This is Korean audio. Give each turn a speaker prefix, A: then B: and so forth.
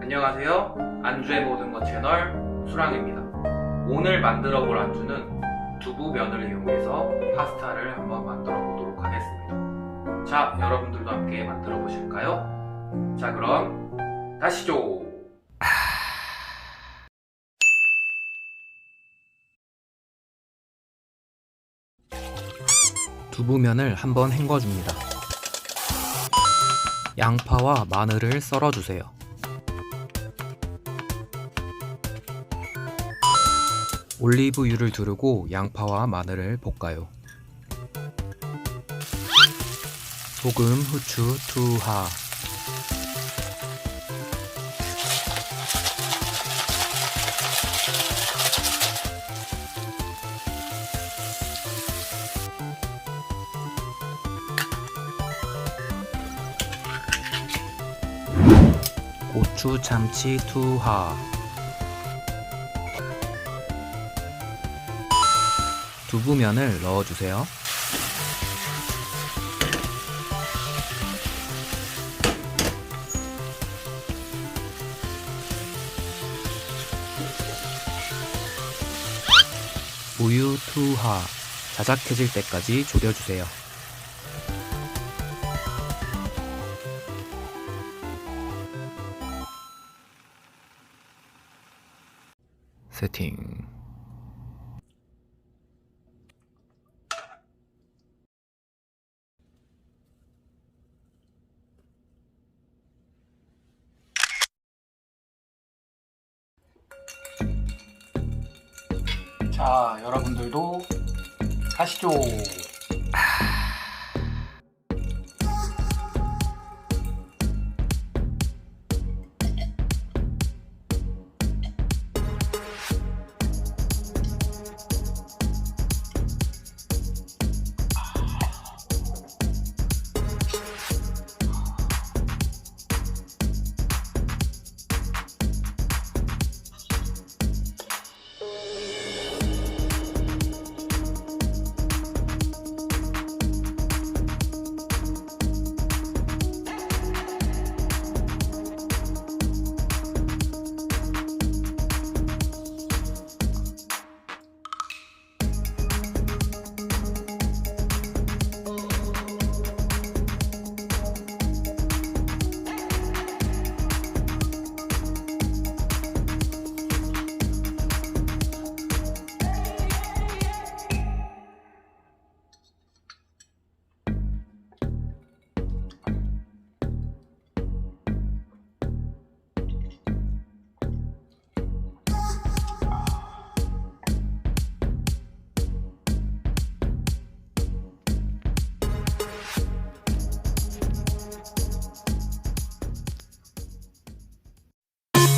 A: 안녕하세요. 안주의 모든 것 채널 수랑입니다. 오늘 만들어 볼 안주는 두부 면을 이용해서 파스타를 한번 만들어 보도록 하겠습니다. 자, 여러분들도 함께 만들어 보실까요? 자, 그럼 가시죠. 두부면을 한번 헹궈줍니다. 양파와 마늘을 썰어주세요. 올리브유를 두르고 양파와 마늘을 볶아요. 소금, 후추, 투하. 고추, 참치, 투하. 두부면을 넣어주세요. 우유 투하 자작해질 때까지 졸여주세요. 세팅 자, 여러분들도 가시죠.